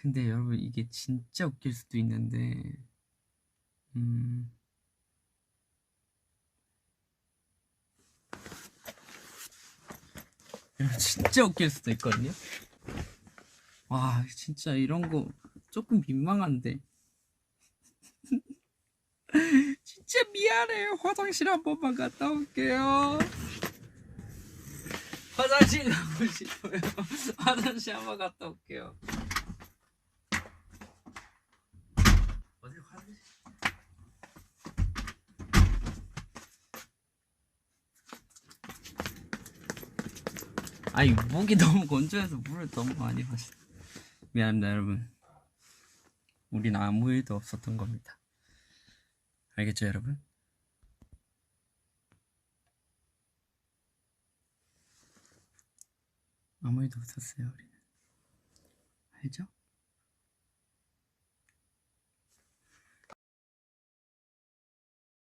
근데 여러분 이게 진짜 웃길 수도 있는데 음. 진짜 웃길 수도 있거든요? 와 진짜 이런 거 조금 민망한데. 진짜 미안해. 화장실 한 번만 갔다 올게요. 화장실 가고 싶어요. 화장실 한 번 갔다 올게요 어디 화장실 아니 목이 너무 건조해서 물을 너무 많이 마셨 미안합니다 여러분 우린 아무 일도 없었던 겁니다 알겠죠 여러분? 아무 일도 없었어요 우리는 알죠?